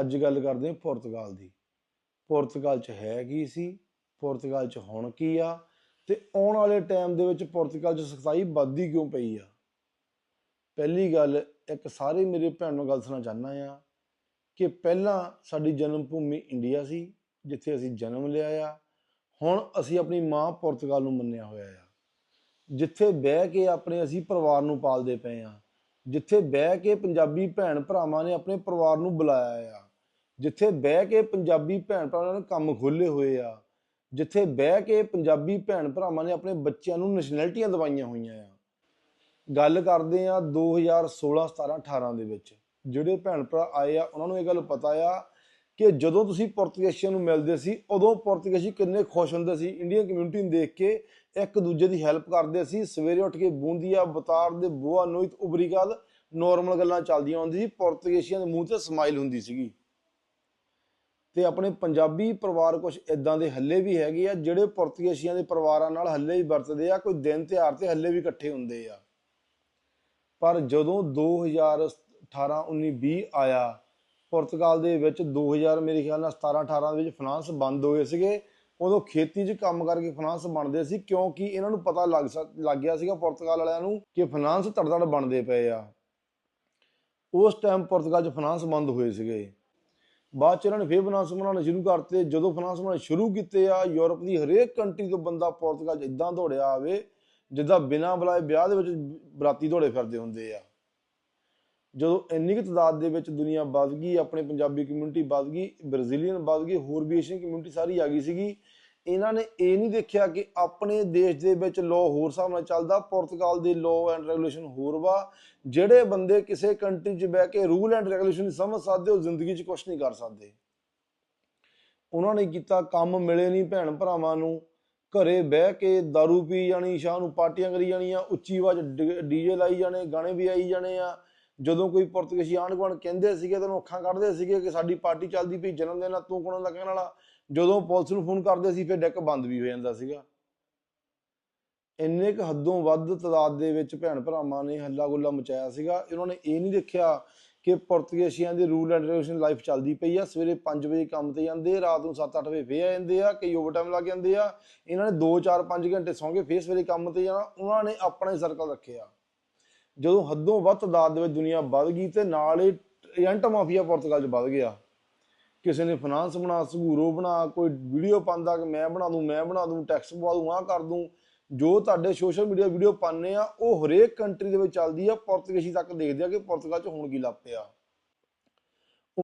ਅੱਜ ਗੱਲ ਕਰਦੇ ਹਾਂ ਪੁਰਤਗਾਲ ਦੀ। ਪੁਰਤਗਾਲ 'ਚ ਹੈ ਕੀ ਸੀ? ਪੁਰਤਗਾਲ 'ਚ ਹੁਣ ਕੀ ਆ? ਤੇ ਆਉਣ ਵਾਲੇ ਟਾਈਮ ਦੇ ਵਿੱਚ ਪੁਰਤਗਾਲ 'ਚ ਸਖਤਾਈ ਵੱਧਦੀ ਕਿਉਂ ਪਈ ਆ? ਪਹਿਲੀ ਗੱਲ, ਇੱਕ ਸਾਰੇ ਮੇਰੇ ਭੈਣ ਨੂੰ ਗੱਲ ਸੁਣਾ ਚਾਹਨਾ ਆ ਕਿ ਪਹਿਲਾਂ ਸਾਡੀ ਜਨਮ ਭੂਮੀ ਇੰਡੀਆ ਸੀ, ਜਿੱਥੇ ਅਸੀਂ ਜਨਮ ਲਿਆ ਆ। ਹੁਣ ਅਸੀਂ ਆਪਣੀ ਮਾਂ ਪੁਰਤਗਾਲ ਨੂੰ ਮੰਨਿਆ ਹੋਇਆ ਆ। ਜਿੱਥੇ ਬਹਿ ਕੇ ਆਪਣੇ ਅਸੀਂ ਪਰਿਵਾਰ ਨੂੰ ਪਾਲਦੇ ਪਏ ਆ। ਜਿੱਥੇ ਬਹਿ ਕੇ ਪੰਜਾਬੀ ਭੈਣ ਭਰਾਵਾਂ ਨੇ ਆਪਣੇ ਪਰਿਵਾਰ ਨੂੰ ਬੁਲਾਇਆ ਆ, ਜਿੱਥੇ ਬਹਿ ਕੇ ਪੰਜਾਬੀ ਭੈਣ ਭਰਾਵਾਂ ਨੇ ਕੰਮ ਖੋਲੇ ਹੋਏ ਆ, ਜਿੱਥੇ ਬਹਿ ਕੇ ਪੰਜਾਬੀ ਭੈਣ ਭਰਾਵਾਂ ਨੇ ਆਪਣੇ ਬੱਚਿਆਂ ਨੂੰ ਨੈਸ਼ਨੈਲਿਟੀਆਂ ਦਵਾਈਆਂ ਹੋਈਆਂ ਆ। ਗੱਲ ਕਰਦੇ ਆ 2016 17 18 ਦੇ ਵਿੱਚ, ਜਿਹੜੇ ਭੈਣ ਭਰਾ ਆਏ ਆ, ਉਹਨਾਂ ਨੂੰ ਇਹ ਗੱਲ ਪਤਾ ਆ ਕਿ ਜਦੋਂ ਤੁਸੀਂ ਪੁਰਤਗਾਲੀਆਂ ਨੂੰ ਮਿਲਦੇ ਸੀ, ਉਦੋਂ ਪੁਰਤਗਾਲੀ ਕਿੰਨੇ ਖੁਸ਼ ਹੁੰਦੇ ਸੀ। ਇੰਡੀਅਨ ਕਮਿਊਨਿਟੀ ਨੂੰ ਦੇਖ ਕੇ ਇੱਕ ਦੂਜੇ ਦੀ ਹੈਲਪ ਕਰਦੇ ਸੀ। ਸਵੇਰੇ ਉੱਠ ਕੇ ਬੂੰਦੀਆ ਬਤਾਰ ਦੇ ਬੋਆ ਨੋਇਤ ਉਬਰੀਗਲ ਨੋਰਮਲ ਗੱਲਾਂ ਚੱਲਦੀਆਂ ਹੁੰਦੀ ਸੀ। ਪੁਰਤਗਾਲੀਆਂ ਦੇ ਮੂੰਹ ਤੇ ਸਮਾਈਲ ਹੁੰਦੀ ਸੀਗੀ। ਤੇ ਆਪਣੇ ਪੰਜਾਬੀ ਪਰਿਵਾਰ ਕੁਝ ਇਦਾਂ ਦੇ ਹੱਲੇ ਵੀ ਹੈਗੇ ਆ, ਜਿਹੜੇ ਪੁਰਤਗਾਲੀਆਂ ਦੇ ਪਰਿਵਾਰਾਂ ਨਾਲ ਹੱਲੇ ਵੀ ਵਰਤਦੇ ਆ, ਕੋਈ ਦਿਨ ਤਿਉਹਾਰ ਤੇ ਹੱਲੇ ਵੀ ਇਕੱਠੇ ਹੁੰਦੇ ਆ। ਪਰ ਜਦੋਂ 2018 19 20 ਆਇਆ ਪੁਰਤਗਾਲ ਦੇ ਵਿੱਚ 2000 ਮੇਰੇ ਖਿਆਲ ਨਾਲ 17 18 ਦੇ ਵਿੱਚ ਫਾਈਨਾਂਸ ਬੰਦ ਹੋਏ ਸੀਗੇ। ਉਦੋਂ ਖੇਤੀ 'ਚ ਕੰਮ ਕਰਕੇ ਫਾਈਨਾਂਸ ਬਣਦੇ ਸੀ ਕਿਉਂਕਿ ਇਹਨਾਂ ਨੂੰ ਪਤਾ ਲੱਗ ਸਕ- ਲੱਗ ਗਿਆ ਸੀਗਾ ਪੁਰਤਗਾਲ ਵਾਲਿਆਂ ਨੂੰ ਕਿ ਫਾਈਨਾਂਸ ਤੜਤੜ ਬਣਦੇ ਪਏ ਆ। ਉਸ ਟਾਈਮ ਪੁਰਤਗਾਲ 'ਚ ਫਾਈਨਾਂਸ ਬੰਦ ਹੋਏ ਸੀਗੇ। ਬਾਅਦ 'ਚ ਇਹਨਾਂ ਨੇ ਫੇਰ ਫਾਈਨਾਂਸ ਬਣਾਉਣੇ ਸ਼ੁਰੂ ਕਰਤੇ। ਜਦੋਂ ਫਾਈਨਾਂਸ ਬਣਾਉਣੇ ਸ਼ੁਰੂ ਕੀਤੇ ਆ, ਯੂਰਪ ਦੀ ਹਰੇਕ ਕੰਟਰੀ ਤੋਂ ਬੰਦਾ ਪੁਰਤਗਾਲ 'ਚ ਇਦਾਂ ਦੌੜਿਆ ਆਵੇ, ਜਿੱਦਾਂ ਬਿਨਾਂ ਬੁਲਾਏ ਵਿਆਹ ਦੇ ਵਿੱਚ ਬਰਾਤੀ ਦੌੜੇ ਫਿਰਦੇ ਹੁੰਦੇ ਆ। ਜਦੋਂ ਇੰਨੀ ਕੁ ਤਾਦਾਦ ਦੇ ਵਿੱਚ ਦੁਨੀਆ ਵੱਧ ਗਈ, ਆਪਣੇ ਪੰਜਾਬੀ ਕਮਿਊਨਿਟੀ ਵੱਧ ਗਈ ਬ੍ਰਾਜ਼ੀਲੀਅਨ ਵੱਧ ਗਈ, ਹੋਰ ਵੀ ਏਸ਼ੀਅਨ ਕਮਿਊਨਿਟੀ ਸਾਰੀ ਆ ਗਈ ਸੀਗੀ, ਇਹਨਾਂ ਨੇ ਇਹ ਨਹੀਂ ਦੇਖਿਆ ਕਿ ਆਪਣੇ ਦੇਸ਼ ਦੇ ਵਿੱਚ ਲਾਅ ਹੋਰ ਹਿਸਾਬ ਨਾਲ ਚੱਲਦਾ ਪੁਰਤਗਾਲ ਦੇ ਲਾਅ ਐਂਡ ਰੈਗੂਲੇਸ਼ਨ ਹੋਰ ਵਾ, ਜਿਹੜੇ ਬੰਦੇ ਕਿਸੇ ਕੰਟਰੀ 'ਚ ਬਹਿ ਕੇ ਰੂਲ ਐਂਡ ਰੈਗੂਲੇਸ਼ਨ ਨਹੀਂ ਸਮਝ ਸਕਦੇ, ਉਹ ਜ਼ਿੰਦਗੀ 'ਚ ਕੁਝ ਨਹੀਂ ਕਰ ਸਕਦੇ। ਉਹਨਾਂ ਨੇ ਕੀਤਾ ਕੰਮ ਮਿਲੇ ਨਹੀਂ ਭੈਣ ਭਰਾਵਾਂ ਨੂੰ, ਘਰੇ ਬਹਿ ਕੇ दारू ਪੀ ਜਾਣੀ ਸ਼ਾਮ ਨੂੰ ਪਾਰਟੀਆਂ ਕਰੀ ਜਾਣੀਆਂ, ਉੱਚੀ ਆਵਾਜ਼ ਡੀਜੇ ਲਾਈ ਜਾਣੇ, ਗਾਣੇ ਵੀ ਆਈ ਜਾਣੇ ਆ ਜਦੋਂ ਕੋਈ ਪੁਰਤਗਾਲੀ ਆਂਢ ਗੁਆਂਢ ਕਹਿੰਦੇ ਸੀਗੇ, ਤਾਂ ਉਹਨੂੰ ਅੱਖਾਂ ਕੱਢਦੇ ਸੀਗੇ ਕਿ ਸਾਡੀ ਪਾਰਟੀ ਚੱਲਦੀ ਪਈ, ਜਨਮ ਦਿਨ ਆ, ਤੂੰ ਕੋਣ ਲੱਗਣ ਵਾਲਾ? ਜਦੋਂ ਪੁਲਿਸ ਨੂੰ ਫੋਨ ਕਰਦੇ ਸੀ, ਫਿਰ ਡੈਕ ਬੰਦ ਵੀ ਹੋ ਜਾਂਦਾ ਸੀਗਾ। ਇੰਨੇ ਕੁ ਹੱਦੋਂ ਵੱਧ ਤਾਦਾਦ ਦੇ ਵਿੱਚ ਭੈਣ ਭਰਾਵਾਂ ਨੇ ਹੱਲਾ ਗੁੱਲਾ ਮਚਾਇਆ ਸੀਗਾ। ਇਹਨਾਂ ਨੇ ਇਹ ਨਹੀਂ ਦੇਖਿਆ ਕਿ ਪੁਰਤਗਾਲੀਆਂ ਦੀ ਰੂਲ ਐਂਡ ਰੈਗੂਲੇਸ਼ਨ ਲਾਈਫ ਚੱਲਦੀ ਪਈ ਆ। ਸਵੇਰੇ 5 ਵਜੇ ਕੰਮ ਤੇ ਜਾਂਦੇ ਰਾਤ ਨੂੰ 7-8 ਵਜੇ ਫੇਰ ਆ ਜਾਂਦੇ ਆ, ਕਈ ਓਵਰਟਾਈਮ ਲੱਗ ਜਾਂਦੇ ਆ। ਇਹਨਾਂ ਨੇ 2-4-5 ਘੰਟੇ ਸੌਂ ਕੇ ਫੇਰ ਸਵੇਰੇ ਕੰਮ ਤੇ ਜਾਣਾ। ਉਹਨਾਂ ਨੇ ਆਪਣਾ ਹੀ ਸਰਕਲ ਰੱਖਿਆ। ਜਦੋਂ ਹੱਦੋਂ ਵੱਧ ਤਾਦਾਦ ਦੇ ਵਿੱਚ ਦੁਨੀਆ ਵੱਧ ਗਈ ਤੇ ਨਾਲ ਹੀ ਏਜੰਟ ਮਾਫੀਆ ਪੁਰਤਗਾਲ 'ਚ ਵੱਧ ਗਿਆ। ਕਿਸੇ ਨੇ ਫਾਈਨਾਂਸ ਬਣਾ, ਸਗੂਰੋ ਬਣਾ, ਕੋਈ ਵੀਡੀਓ ਪਾਉਂਦਾ ਕਿ ਮੈਂ ਬਣਾ ਦੂੰ, ਮੈਂ ਬਣਾ ਦੂੰ ਟੈਕਸ ਪਵਾ ਦੂੰ, ਆਹ ਕਰ ਦੂੰ। ਜੋ ਤੁਹਾਡੇ ਸੋਸ਼ਲ ਮੀਡੀਆ ਵੀਡੀਓ ਪਾਉਂਦੇ ਆ, ਉਹ ਹਰੇਕ ਕੰਟਰੀ ਦੇ ਵਿੱਚ ਚੱਲਦੀ ਆ, ਪੁਰਤਗਾਲੀ ਤੱਕ ਦੇਖਦੇ ਆ ਕਿ ਪੁਰਤਗਾਲ 'ਚ ਹੁਣ ਕੀ ਲੱਗ ਪਿਆ।